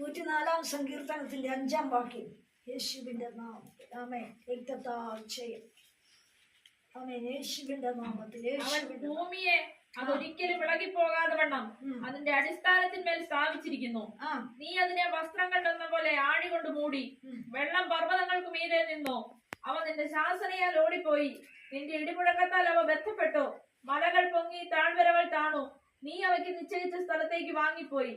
നൂറ്റിനാലാം സങ്കീർത്തനത്തിന്റെ അഞ്ചാം വാക്യം. യേശുവിന്റെ നാമത്തിൽ ആമേ രക്തത്താൽ ചെയ്യും ആമേ യേശുവിന്റെ നാമത്തിൽ. ഭൂമിയെ അതൊരിക്കലും വിളകി പോകാതെ വണ്ണം അതിന്റെ അടിസ്ഥാനത്തിന്മേൽ സ്ഥാപിച്ചിരിക്കുന്നു. നീ അതിനെ വസ്ത്രങ്ങൾ എന്ന പോലെ ആഴി കൊണ്ട് മൂടി വെള്ളം പർവതങ്ങൾക്ക് മീതെ നിന്നു. അവ നിന്റെ ശാസനയാൽ ഓടിപ്പോയി. നിന്റെ ഇടിമുഴക്കത്താൽ അവ ബന്ധപ്പെട്ടു. മലകൾ പൊങ്ങി താഴ്വരകൾ താണു. നീ അവയ്ക്ക് നിശ്ചയിച്ച സ്ഥലത്തേക്ക് വാങ്ങിപ്പോയി.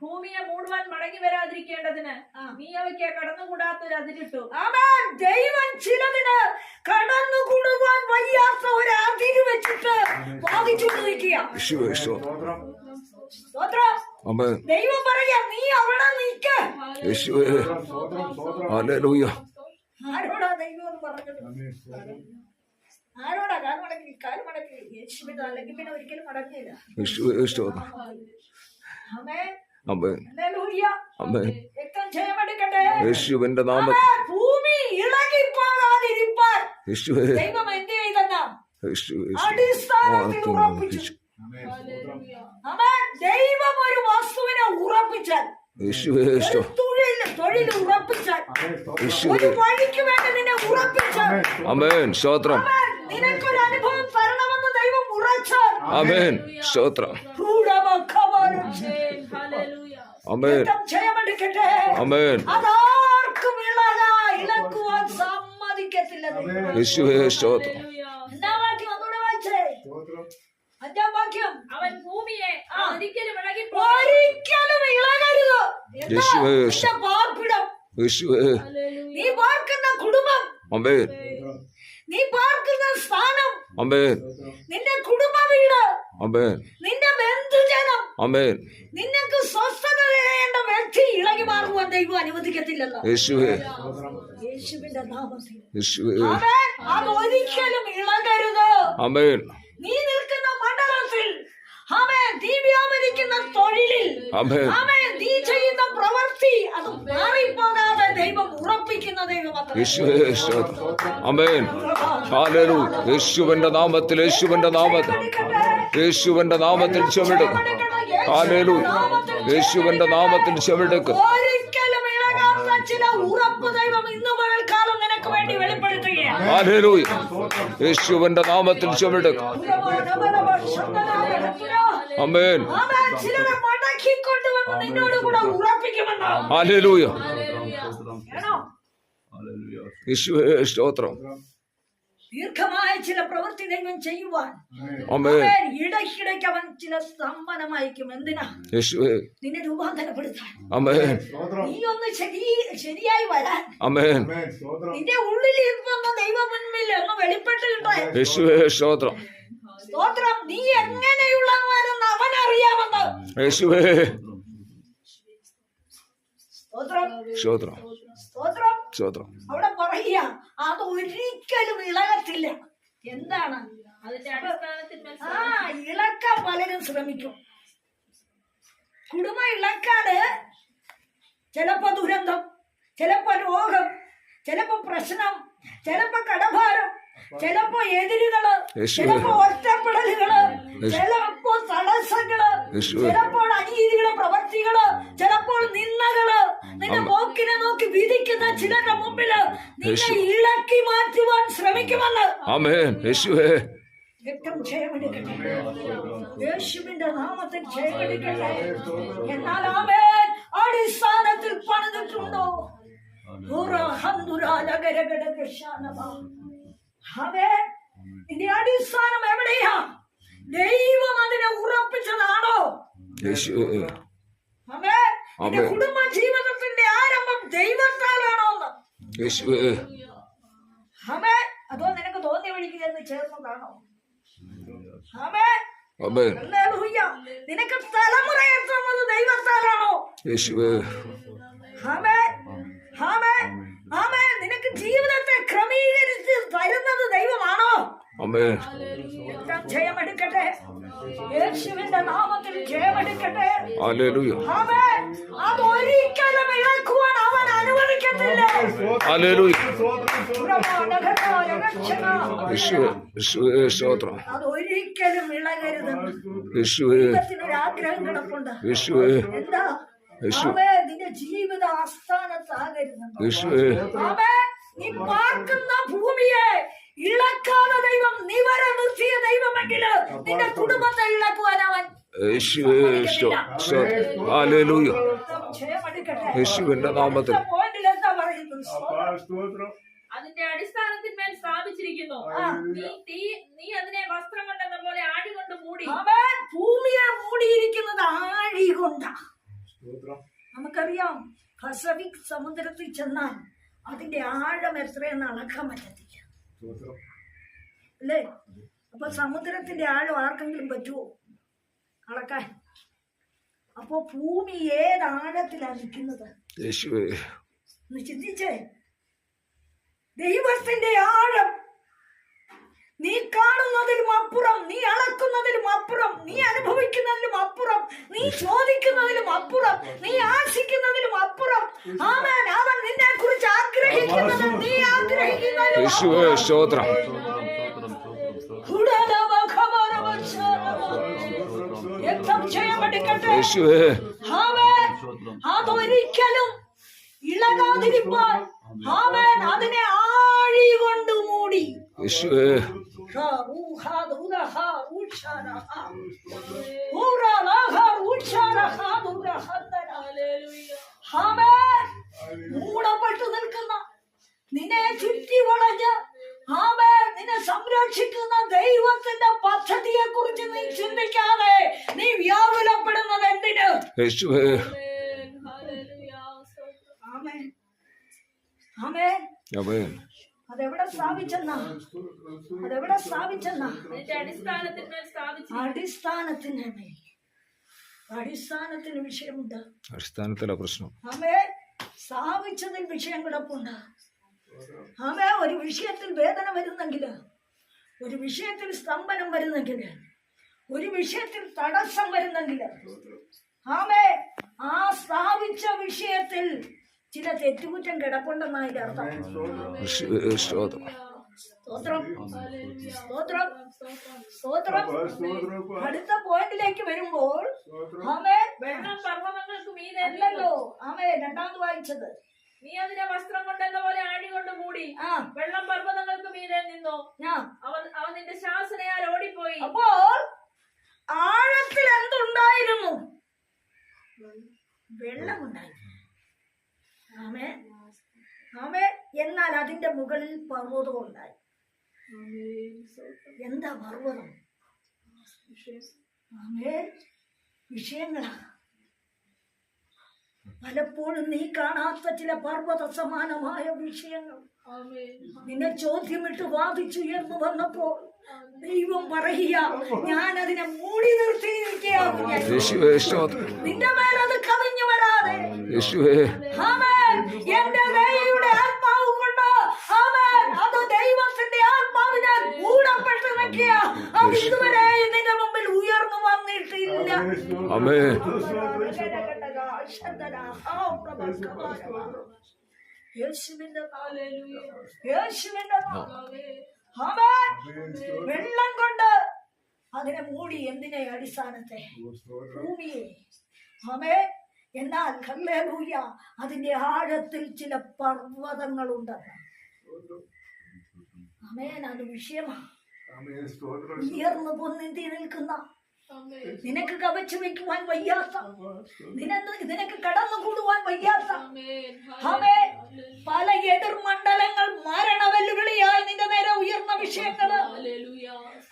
ഭൂമിയെ ഭൂമിയെ മൂടുവാൻ മടങ്ങി വരാതിരിക്കേണ്ടതിന്. നീ അവയ്ക്ക് കടന്നുകൂടാത്തൊരു അതിരിട്ടു. ആമേൻ ദൈവം ചിലതിന് കടന്നുകൂടുവാൻ വയ്യാത്ത ഒരു അതിര് വെച്ചിട്ട് വാദിച്ചുകൊണ്ടിരിക്കുക. ദൈവം പറയാ നീ അവിടെ നിൽക്ക്. ആരോടാ ദൈവം പറഞ്ഞത്? ആരോടാ അല്ലെങ്കിൽ പിന്നെ ഒരിക്കലും യേശുവിന്റെ നാമ. ഭൂമി ഇളകി പോകാതിരിപ്പാൻ യേശുവേ. ദൈവം എന്ത് ചെയ്തെന്നാ? അടിസ്ഥാനത്തിൽ. ദൈവം ഒരു വസ്തുവിനെ ഉറപ്പിച്ചാൽ. അമേൻ സ്തോത്രം. തൊഴിൽ ജയമെടുക്കട്ടെ. അതാർക്കും ഇളക്കുവാൻ സമ്മതിക്കത്തില്ല അഞ്ചാം വാക്യം അവൻ ഭൂമിയെ ഒരിക്കലും വിളകിപ്പോ ഒരിക്കലും ഇളകരുത്. യേശുവേ. നിന്റെ പാർപ്പിടം? നീ പാർക്കുന്ന കുടുംബം. നീ പാർക്കുന്ന സ്ഥാനം. ആമേൻ നിന്റെ കുടുംബ വീട്. ആമേൻ നിന്റെ ബന്ധുജനം. തരേണ്ട ഇളകി മാറുവാൻ ദൈവം യേശുവേ. യേശുവിന്റെ നാമത്തിൽ യേശുവേ. ആമേൻ. അത് ഒരിക്കലും ഇളകരുത്. ആമേൻ. നീ നിൽക്കുന്ന മണ്ഡലത്തിൽ ആമേൻ നീ വ്യാപരിക്കുന്ന തൊഴിലിൽ ആമേൻ. ആമേ നീ ചെയ്യുന്ന പ്രവൃത്തി അത് മാറിപ്പോകാതെ ദൈവം ഉറപ്പിക്കുന്ന ദൈവം യേശുവേ ആമേൻ. യേശുവിന്റെ നാമത്തിൽ യേശുവിന്റെ നാമത്തിൽ. യേശുവിന്റെ നാമത്തിൽ ചുമടും യേശുവിന്റെ നാമത്തിൽ ചെവിടുക്ക്. യേശുവിന്റെ നാമത്തിൽ ചെവിടുക്ക്. കേട്ടോ യേശുവേ സ്തോത്രം. ദീർഘമായ ചില പ്രവൃത്തി ദൈവം ചെയ്യുവാൻ ഇടയ്ക്കിടയ്ക്ക് അവൻ ചില സ്തംഭനമായിരിക്കും എന്തിനാ? യേശുവേ നിന്നെ രൂപാന്തരപ്പെടുത്താൻ. ആമേൻ. നീ ഒന്ന് ശരി ശരിയായി വരാൻ. ആമേൻ. നിന്റെ ഉള്ളിൽ ഇരുന്ന ദൈവം മുൻപിൽ അങ്ങ് വെളിപ്പെട്ട് കിട്ടാൻ സ്തോത്രം. സ്തോത്രം. നീ എങ്ങനെയുള്ളവരെന്ന് അവൻ അറിയാമെന്ന്. സ്തോത്രം. സ്തോത്രം. സ്തോത്രം. അവിടെ പറയുക അത് ഒരിക്കലും ഇളകത്തില്ല. എന്താണ്? ആ ഇളക്കാൻ പലരും ശ്രമിക്കും. കുടുംബം ഇളക്കാട് ചിലപ്പോ ദുരന്തം ചിലപ്പോ രോഗം ചിലപ്പോ പ്രശ്നം ചിലപ്പോ കടഭാരം. ചിലപ്പോ എതിരുകൾ. ചിലപ്പോ ഒറ്റപ്പെടലുകൾ ചിലപ്പോ തടസ്സങ്ങൾ. ചിലപ്പോൾ അനീതികൾ പ്രവർത്തികൾ ചിലപ്പോൾ നിന്നകൾ നിന്റെ പോക്കിനെ നോക്കി വിധിക്കുന്ന ചിലരുടെ മുമ്പിൽ നിന്നെ ഇളക്കി മാറ്റുവാൻ ശ്രമിക്കുമെന്ന്. ആമേൻ. യേശുവേ. രക്തം ജയമെടുക്കട്ടെ യേശുവിന്റെ നാമത്തിൽ ജയമെടുക്കട്ടെ എന്നാൽ ആമേൻ. അടിസ്ഥാനത്തിൽ പണിതിട്ടുണ്ടോ? ആമേൻ. ഇതിന്റെ അടിസ്ഥാനം എവിടെയാ? ദൈവം അതിനെ ഉറപ്പിച്ചതാണോ. കുടുംബ ജീവിതത്തിന്റെ ആരംഭം ദൈവത്താലാണോ എന്ന്? അതോ. നിനക്ക് തോന്നിയ വഴിക്ക് ചേർന്നതാണോ. നിനക്ക് തലമുറ എത്തുന്നത് ദൈവത്താലാണോ യേശുവേ ആമേൻ ആമേൻ ആമേൻ നിനക്ക് ജീവിതത്തെ ക്രമീകരിച്ച് തരുന്നത് ദൈവമാണോ ആമേൻ എല്ലാം ജയമെടുക്കട്ടെ യേശുവിന്റെ നാമത്തിൽ ജയമെടുക്കട്ടെ ഹല്ലേലൂയ. ആമേൻ. അതൊരിക്കലും ഇളക്കുവാൻ അവൻ അനുവദിക്കത്തില്ല. സ്തോത്രം. അതൊരിക്കലും ആഗ്രഹം കിടപ്പുണ്ട്. എന്താ? നിന്റെ ജീവിത ആസ്ഥാനത്താകരുത്. നീ പാർക്കുന്ന ഭൂമിയെ ഇളക്കാതെ ദൈവം നിവര നിർത്തിയ ദൈവമെങ്കിൽ നിന്റെ കുടുംബത്തെ ഇളക്കുവാൻ അവൻ യേശുവിന്റെ നാമത്തിൽ. അതിന്റെ അടിസ്ഥാനത്തിന്മേൽ സ്ഥാപിച്ചിരിക്കുന്നു. നീ നീ അതിനെ വസ്ത്രം കൊണ്ടെന്ന പോലെ ആടികൊണ്ട് മൂടി. അവൻ ഭൂമിയെ മൂടിയിരിക്കുന്നത് ആഴി കൊണ്ടാ. സ്തോത്രം. നമുക്കറിയാം പസഫിക് സമുദ്രത്തിൽ ചെന്നാൽ അതിന്റെ ആഴം എത്രയെന്ന് അളക്കാൻ പറ്റത്തില്ല. അല്ലേ? അപ്പൊ സമുദ്രത്തിന്റെ ആഴം ആർക്കെങ്കിലും പറ്റുമോ അളക്കാൻ. അപ്പോ ഭൂമി ഏത് ആഴത്തിലാണ് നിൽക്കുന്നത്? ചിന്തിച്ചേ. ദൈവത്തിന്റെ ആഴം നീ കാണുന്നതിലും അപ്പുറം നീ അളക്കുന്നതിലും അപ്പുറം നീ അനുഭവിക്കുന്നതിലും അപ്പുറം നീ ചോദിക്കുന്നതിലും അപ്പുറം നീ ആശിക്കുന്നതിലും അപ്പുറം. ആമേൻ. അവൻ നിന്നെ കുറിച്ച് ആഗ്രഹിക്കുന്നത് നീ ആഗ്രഹിക്കുന്നതിലും യേശുവേ ആമേൻ. അതൊരിക്കലും ഇളകാതിരിപ്പാൻ. ആമേൻ. അതിനെ ആഴി കൊണ്ട് മൂടി യേശുവേ ദുരഹ, ഉഷാരഹ. ഊറലഹ, ഉഷാരഹ, ദുരഹന്തര. ആമേൻ. മൂടപ്പെട്ടു നിൽക്കുന്ന നിന്നെ ചുറ്റി വളഞ്ഞ് ആമേൻ നിന്നെ സംരക്ഷിക്കുന്ന ദൈവത്തിന്റെ പദ്ധതിയെ കുറിച്ച് നീ ചിന്തിക്കാതെ നീ വ്യാകുലപ്പെടുന്നത് എന്തിന് ആമേൻ ആമേൻ അമേൻ അതെവിടെ സ്ഥാപിച്ചെന്നാ? അതെവിടെ സ്ഥാപിച്ചെന്നാ? അടിസ്ഥാനത്തിന് മേൽ അടിസ്ഥാനത്തിന് വിഷയമുണ്ട്. അടിസ്ഥാനത്തിലെ പ്രശ്നം. അമ്മേ സ്ഥാപിച്ചതിൽ വിഷയം കിടപ്പുണ്ട്. അമ്മേ ഒരു വിഷയത്തിൽ വേദന വരുന്നെങ്കിൽ ഒരു വിഷയത്തിൽ സ്തംഭനം വരുന്നെങ്കിൽ ഒരു വിഷയത്തിൽ തടസ്സം വരുന്നെങ്കിൽ ആമേ ആ സ്ഥാപിച്ച വിഷയത്തിൽ ചില തെറ്റുകുറ്റം കിടപ്പുണ്ടെന്നാണ് അതിന്റെ അർത്ഥം. സ്തോത്രം. സ്തോത്രം. സ്തോത്രം. സ്തോത്രം. സ്തോത്രം. അടുത്ത പോയിന്റിലേക്ക് വരുമ്പോൾ ആമേ വെള്ളം പർവതങ്ങൾക്ക് മീതെ അല്ലല്ലോ. ആമേ രണ്ടാമത് വായിച്ചത്. നീ അതിനെ വസ്ത്രം കൊണ്ടെന്ന പോലെ ആടികൊണ്ട് മൂടി ആ. വെള്ളം പർവതങ്ങൾക്ക് മീതെ നിന്നോ ഞാൻ അവൻ അവൻ നിന്റെ ശാസനയാൽ ഓടിപ്പോയി. അപ്പോൾ ആഴത്തിൽ എന്തുണ്ടായിരുന്നു? വെള്ളമുണ്ടായിരുന്നു ആമേ ആമേ എന്നാൽ അതിന്റെ മുകളിൽ പർവതം ഉണ്ടായി എന്താ പർവതം? ആമേ വിഷയങ്ങളാ. പലപ്പോഴും നീ കാണാത്ത ചില പർവത സമാനമായ വിഷയങ്ങൾ. നിന്നെ ചോദ്യമിട്ട് വാദിച്ചുയർന്നു വന്നപ്പോൾ ദൈവം പറയുക ഞാൻ അതിനെ മൂടി നിർത്തിയിരിക്കുകയാണ്. നിന്റെ മേലത് കവിഞ്ഞു വരാതെ യേശുവേ ആമേൻ എന്റെ ദൈവയുടെ ആത്മാവ് കൊണ്ട് ആമേൻ അത് ദൈവത്തിന്റെ ആത്മാവിനാൽ മൂടപ്പെട്ട് നിൽക്കുക അത് ഇതുവരെ നിന്റെ മുമ്പിൽ ഉയർന്നു വന്നിട്ടില്ല. അമ്മേ. യേശുവിന്റെ യേശുവിന്റെ വെള്ളം കൊണ്ട് അതിനെ മൂടി എന്തിനെ അടിസ്ഥാനത്തെ? ഭൂമിയെ. അമേ എന്നാൽ ഹല്ലേലൂയ അതിന്റെ ആഴത്തിൽ ചില പർവതങ്ങളുണ്ട്. ആമേൻ അത് വിഷയമാണ് ഉയർന്നു പൊന്നി നിൽക്കുന്ന. നിനക്ക് കവച്ചു വെക്കുവാൻ വയ്യാത്ത. നിനക്ക് നിനക്ക് കടന്നു കൂടുവാൻ വയ്യാത്ത. ആമേ പല എതിർമണ്ഡലങ്ങൾ മരണ വെല്ലുവിളിയായി നിന്റെ നേരെ ഉയർന്ന വിഷയങ്ങൾ.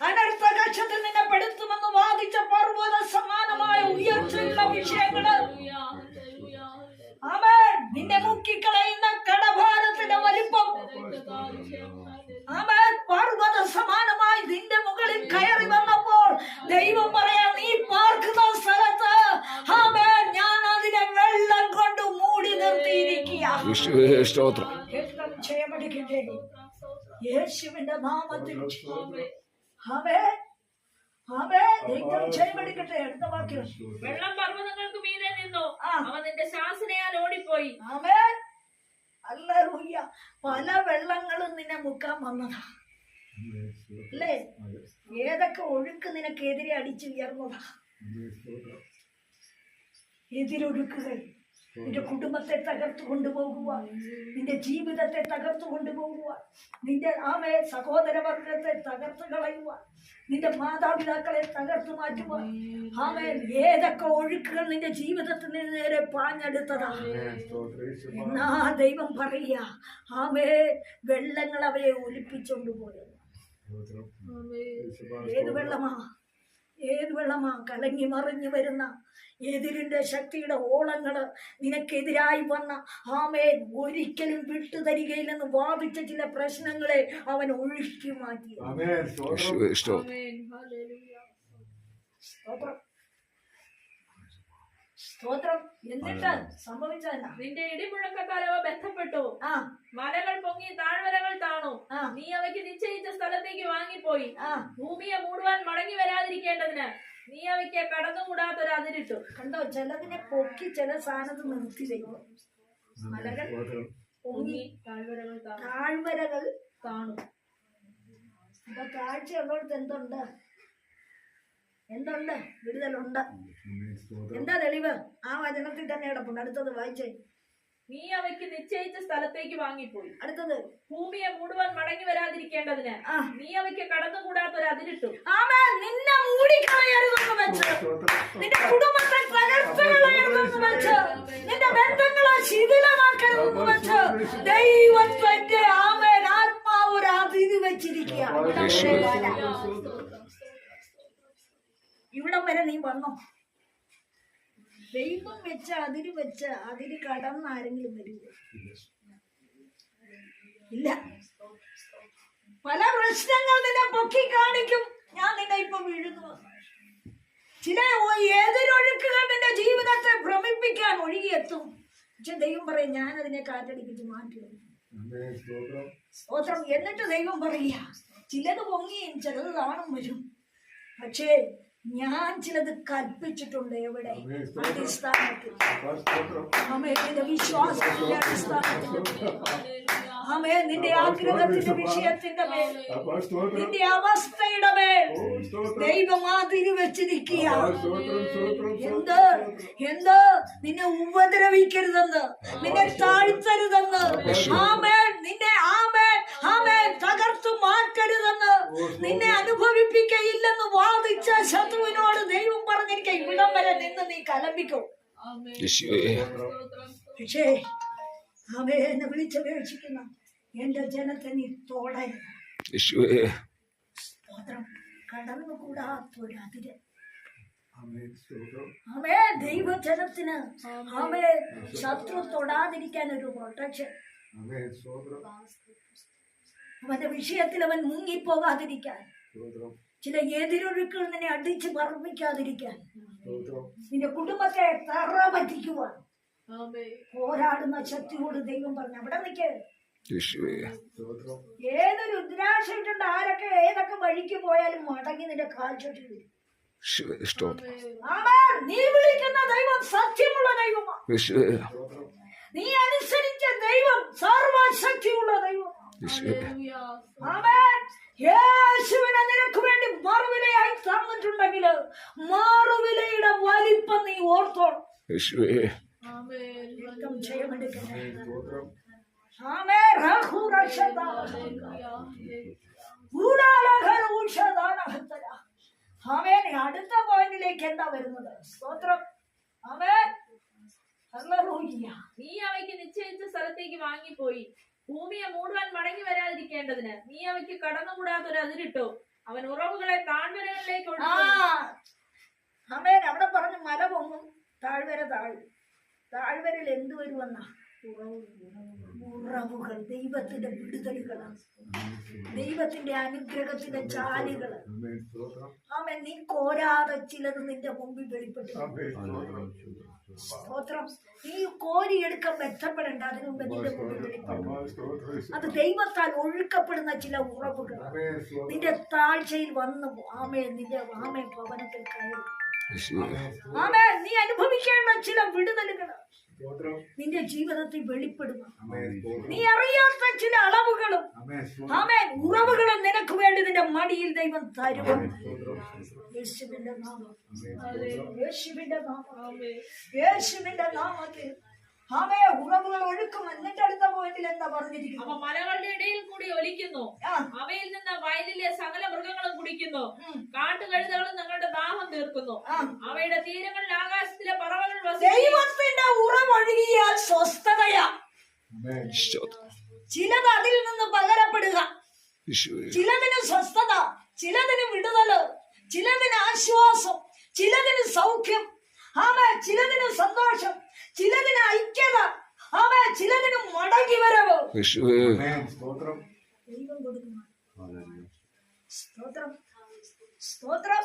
അനർത്ഥ കക്ഷത്തിൽ നിന്നെ പെടുത്തുമെന്ന് വാദിച്ച പർവത സമാനമായ ഉയർച്ചയുള്ള വിഷയങ്ങൾ. ആമേൻ നിന്നെ മുക്കിക്കളയുന്ന കടഭാരത്തിന്റെ വലിപ്പം. സ്തോത്രം. യേശുവിന്റെ നാമത്തിൽ ആമേ. ആമേ രക്തം ക്ഷയമടിക്കട്ടെ. അടുത്ത വാക്യം. വെള്ളം പർവതങ്ങൾക്ക് മീതെ നിന്നു. അവ നിന്റെ ശാസനയാൽ ഓടിപ്പോയി. അവേ അല്ല റൂയ്യ പല വെള്ളങ്ങളും നിന്നെ മുക്കാൻ വന്നതാ. അല്ലേ? ഏതൊക്കെ ഒഴുക്ക് നിനക്കെതിരെ അടിച്ചു ഉയർന്നതാ. എതിരൊഴുക്കുകൾ. നിന്റെ കുടുംബത്തെ തകർത്തു കൊണ്ടുപോകുക നിന്റെ ജീവിതത്തെ തകർത്തു കൊണ്ടുപോകുക നിന്റെ ആമേ സഹോദരവർഗത്തെ തകർത്തു കളയുക നിന്റെ മാതാപിതാക്കളെ തകർത്തു മാറ്റുക ആമേ ഏതൊക്കെ ഒഴുക്കുകൾ നിന്റെ ജീവിതത്തിന് നേരെ പാഞ്ഞെടുത്തതാ. എന്നാ ദൈവം പറയുക? ആമേ വെള്ളങ്ങൾ അവയെ ഒലിപ്പിച്ചുകൊണ്ടുപോയത്. ഏത് വെള്ളമാ? ഏത് വെള്ളമാ കലങ്ങി മറിഞ്ഞു വരുന്ന? എതിരിന്റെ ശക്തിയുടെ ഓളങ്ങൾ നിനക്കെതിരായി വന്ന ആമേൻ ഒരിക്കലും വിട്ടുതരികയില്ലെന്ന് വാദിച്ച ചില പ്രശ്നങ്ങളെ അവൻ ഒഴുക്കി മാറ്റി. ആമേൻ. സ്തോത്രം. ആമേൻ. ഹല്ലേലൂയ. സ്തോത്രം. സ്തോത്രം. എന്നിട്ട് സംഭവിച്ചതെന്നാ നിന്റെ ഇടിമുഴക്കത്താൽ അവ ബന്ധപ്പെട്ടു. ആ. മലകൾ പൊങ്ങി താഴ്വരകൾ ആ നീ അവയ്ക്ക് നിശ്ചയിച്ച സ്ഥലത്തേക്ക് വാങ്ങിപ്പോയി. ആ. ഭൂമിയെ മൂടുവാൻ മടങ്ങി വരാതിരിക്കേണ്ടതിന് നീ അവയ്ക്ക് കടന്നുകൂടാത്തൊരു അതിരിട്ടു. കണ്ടോ ചിലതിനെ പൊക്കി ചില സാധനത്ത് നിർത്തി ചെയ്യും മലകൾ പൊങ്ങി താഴ്വരകൾ താഴ്വരകൾ താണു അപ്പൊ താഴ്ചയുള്ളടത്ത് എന്തുണ്ട്? എന്തുണ്ട്? വിടുതലുണ്ട്. എന്താ തെളിവ്? ആ വചനത്തിൽ തന്നെ കിടപ്പുണ്ട്. അടുത്തത് വായിച്ചേ. നീ അവയ്ക്ക് നിശ്ചയിച്ച സ്ഥലത്തേക്ക് വാങ്ങിപ്പോയി. അടുത്തത്. ഭൂമിയെ മൂടുവാൻ മടങ്ങി വരാതിരിക്കേണ്ടതിന് നീ അവയ്ക്ക് കടന്നുകൂടാത്തൊരു അതിരിട്ടു ആമേ നിന്നെ മൂടിക്കളയരുതെന്ന് വെച്ച്. സ്തോത്രം നിന്റെ കുടുംബത്തെ വെച്ച്. നിന്റെ ബന്ധങ്ങളെ ശിഥിലമാക്കരുതെന്ന് വെച്ച്. ദൈവത്തിന്റെ ആമേൻ ആത്മാവ് ഒരു വെച്ചിരിക്കുക ഇവിടം വരെ നീ വന്നോ? ദൈവം വെച്ച അതിര് വെച്ച അതിര് കടന്ന് ആരെങ്കിലും വരുമോ ഇല്ല. പല പ്രശ്നങ്ങൾ നിന്നെ പൊക്കി കാണിക്കും. ഞാൻ നിന്നെ ഇപ്പൊ വീഴുന്നു ചില ഏതൊരൊഴുക്കുകൾ നിന്റെ ജീവിതത്തെ ഭ്രമിപ്പിക്കാൻ ഒഴുകിയെത്തും. പക്ഷെ ദൈവം പറയും ഞാൻ അതിനെ കാറ്റടിപ്പിച്ച് മാറ്റി എന്നിട്ട് ദൈവം പറയുക ചിലത് പൊങ്ങിയും ചിലത് താണും വരും. പക്ഷേ ഞാൻ ചിലത് കൽപ്പിച്ചിട്ടുണ്ട് എവിടെ? അടിസ്ഥാനത്തിൽ. ആമേ നിന്റെ വിശ്വാസത്തിന്റെ അടിസ്ഥാനത്തിൽ അമേ നിന്റെ ആഗ്രഹത്തിന്റെ വിഷയത്തിന്റെ മേൽ. നിന്റെ അവസ്ഥയുടെ മേൽ. ദൈവം ആതിരി വെച്ചിരിക്കുക എന്ത്? എന്ത്? നിന്നെ ഉപദ്രവിക്കരുതെന്ന്. നിന്നെ താഴ്ത്തരുതെന്ന്. ആമേൻ. നിന്നെ ആമേൻ. ആമേൻ തകർത്തു മാറ്റരുതെന്ന് നിന്നെ അനുഭവിപ്പിക്കയില്ലെന്ന് വാദിച്ച ശത്രുവിനോട് ദൈവം പറഞ്ഞിരിക്കുക ഇവിടം വരെ നിന്ന് നീ കലമ്പിക്കോ. പക്ഷേ ആമേനെ വിളിച്ചപേക്ഷിക്കുന്ന എന്റെ ജനത്തെ നീ തോടെ. കടന്നുകൂടാത്തൊരതിര് ആമേൻ. സ്തോത്രം. അവേ ദൈവജനത്തിന് ശത്രു തൊടാതിരിക്കാൻ ഒരു പ്രൊട്ടക്ഷൻ അവന്റെ വിഷയത്തിൽ അവൻ മുങ്ങിപ്പോകാതിരിക്കാൻ. സ്തോത്രം. ചില എതിരൊഴുക്കൾ നിന്നെ അടിച്ച് പറപ്പിക്കാതിരിക്കാൻ സ്തോത്രം. നിന്റെ കുടുംബത്തെ തറ പറ്റിക്കുവാൻ പോരാടുന്ന ശക്തിയോട് ദൈവം പറഞ്ഞു അവിടെ നിൽക്ക് ഏതൊരു രുദ്രാക്ഷയിട്ടുണ്ട് ആരൊക്കെ ഏതൊക്കെ വഴിക്ക് പോയാലും മടങ്ങി നിന്റെ കാൽച്ചൊട്ടി വരും. നീ വിളിക്കുന്ന ദൈവം സത്യമുള്ള ദൈവമാണ്. നീ അനുസരിച്ച ദൈവം സർവശക്തിയുള്ള ദൈവം. യേശുവിനെ നിനക്ക് വേണ്ടി മറുവിലയായി തന്നിട്ടുണ്ടെങ്കിൽ മറുവിലയുടെ വലിപ്പം നീ ഓർത്തോണം അടുത്ത പോയിന്റിലേക്ക് എന്താ വരുന്നത്? സ്തോത്രം. നീ അവയ്ക്ക് നിശ്ചയിച്ച സ്ഥലത്തേക്ക് വാങ്ങിപ്പോയി. ഭൂമിയെ മൂടുവാൻ മടങ്ങി വരാതിരിക്കേണ്ടതിന് നീ അവയ്ക്ക് കടന്നുകൂടാത്തൊരു അതിരിട്ടു. അവൻ ഉറവുകളെ താഴ്വരകളിലേക്ക് ആമേൻ അവിടെ പറഞ്ഞു മല പൊങ്ങും. താഴ്വര താഴും. താഴ്വരയിൽ എന്ത് വരുമെന്നാ? ഉറവുകൾ ദൈവത്തിന്റെ വിടുതലുകളാണ്. ദൈവത്തിന്റെ അനുഗ്രഹത്തിന്റെ ചാലുകൾ ആമേൻ. നീ കോരാതെ ചിലത് നിന്റെ മുമ്പിൽ വെളിപ്പെട്ടു സ്തോത്രം. നീ കോരിയെടുക്കാൻ മെച്ചപ്പെടേണ്ട അതിന് മുമ്പ് നിന്റെ മുമ്പിൽ വെളിപ്പെടും അത് ദൈവത്താൽ ഒഴുക്കപ്പെടുന്ന ചില ഉറവുകൾ. നിന്റെ താഴ്ചയിൽ വന്നു ആമേ നിന്റെ ആമേ ഭവനത്തിൽ കയറി. ആമേ നീ അനുഭവിക്കേണ്ട ചില വിടുതലുകൾ നിന്റെ ജീവിതത്തിൽ വെളിപ്പെടുക ആമേൻ നീ അറിയാത്ത ചില അളവുകളും ആമേൻ ഉറവുകളും നിനക്ക് വേണ്ടി നിന്റെ മടിയിൽ ദൈവം തരുക യേശുവിന്റെ നാമം. യേശുവിന്റെ നാമം. ആമേൻ യേശുവിന്റെ നാമത്തിൽ ആമേ ഉറവുകൾ ഒഴുക്കും എന്നിട്ട് അടുത്ത പോയിന്റിൽ എന്താ പറഞ്ഞിരിക്കുന്നത് അപ്പൊ മലകളുടെ ഇടയിൽ കൂടി ഒലിക്കുന്നു. അവയിൽ നിന്ന് വയലിലെ സകല മൃഗങ്ങളും കുടിക്കുന്നു. കാട്ടുകഴുതകളും തങ്ങളുടെ ദാഹം തീർക്കുന്നു. അവയുടെ തീരങ്ങളിൽ ആകാശത്തിലെ പറവകൾ വസിക്കുന്നു. ദൈവത്തിന്റെ ഉറവൊഴുകിയാൽ സ്വസ്ഥതയാ. ചിലത് അതിൽ നിന്ന് പകരപ്പെടുക. ചിലതിന് സ്വസ്ഥത ചിലതിന് വിടുതൽ ചിലതിന് ആശ്വാസം ചിലതിന് സൗഖ്യം. ആമേ ചിലതിന് സന്തോഷം ചിലതിന് ഐക്യത ആമേ ചിലതിന് മടങ്ങി വരവ്. സ്തോത്രം. സ്തോത്രം. സ്തോത്രം.